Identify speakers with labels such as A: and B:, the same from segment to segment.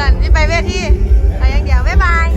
A: นั่นนี่ไปเวทีไปอย่างเดียวบ๊ายบาย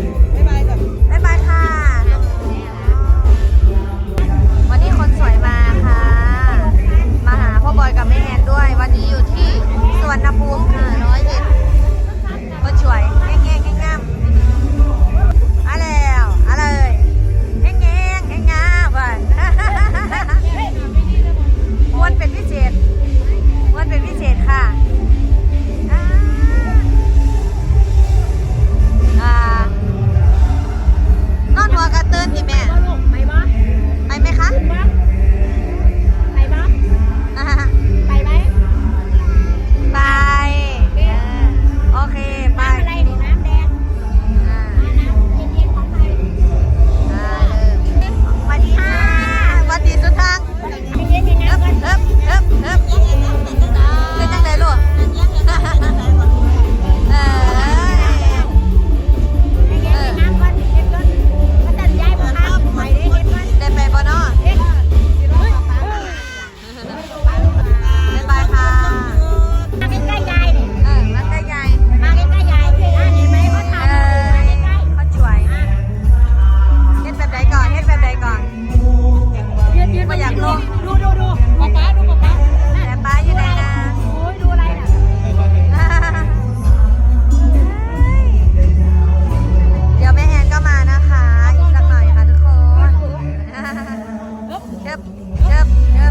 A: เริ่มเริ่